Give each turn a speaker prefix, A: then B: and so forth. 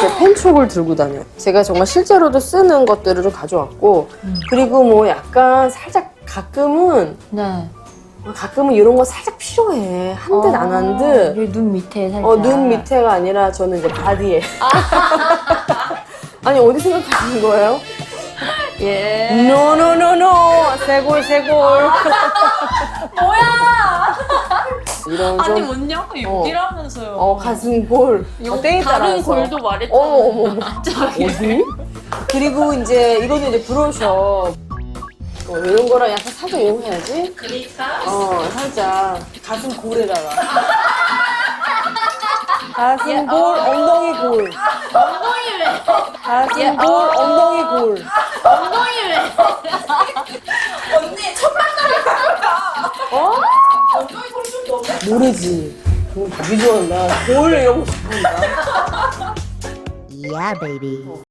A: 제 펜촉을 들고 다녀요. 제가 정말 실제로도 쓰는 것들을 좀 가져왔고 그리고 뭐 약간 살짝 가끔은
B: 네.
A: 가끔은 이런 거 살짝 필요해. 한 듯 안 한 듯.
B: 여기 눈 밑에 살짝.
A: 어, 눈 밑에가 아니라 저는 이제 바디에. 아니, 어디 생각하시는 거예요?
B: 예.
A: 노노노노! 세골, 세골. 뭐야! 이런
C: 아니
A: 좀,
C: 뭔냐? 여기라면서요.
A: 어, 가슴골. 어, 때에
C: 다른
A: 따라서.
C: 골도 말했잖아요.
A: 어머, 어머, 어머. 어디? 그리고 이제 이거는 이제 브로셔. 어, 이런 거랑 약간 살짝 이용해야지.
C: 그러니까
A: 어, 살짝 가슴 골에다가. 가슴 골, 엉덩이 골.
C: 엉덩이 왜?
A: 가슴 골, 엉덩이 골.
C: 엉덩이 왜?
A: 모르지. 다 비주얼 나. 골 이러고 싶은다.
D: Yeah, baby.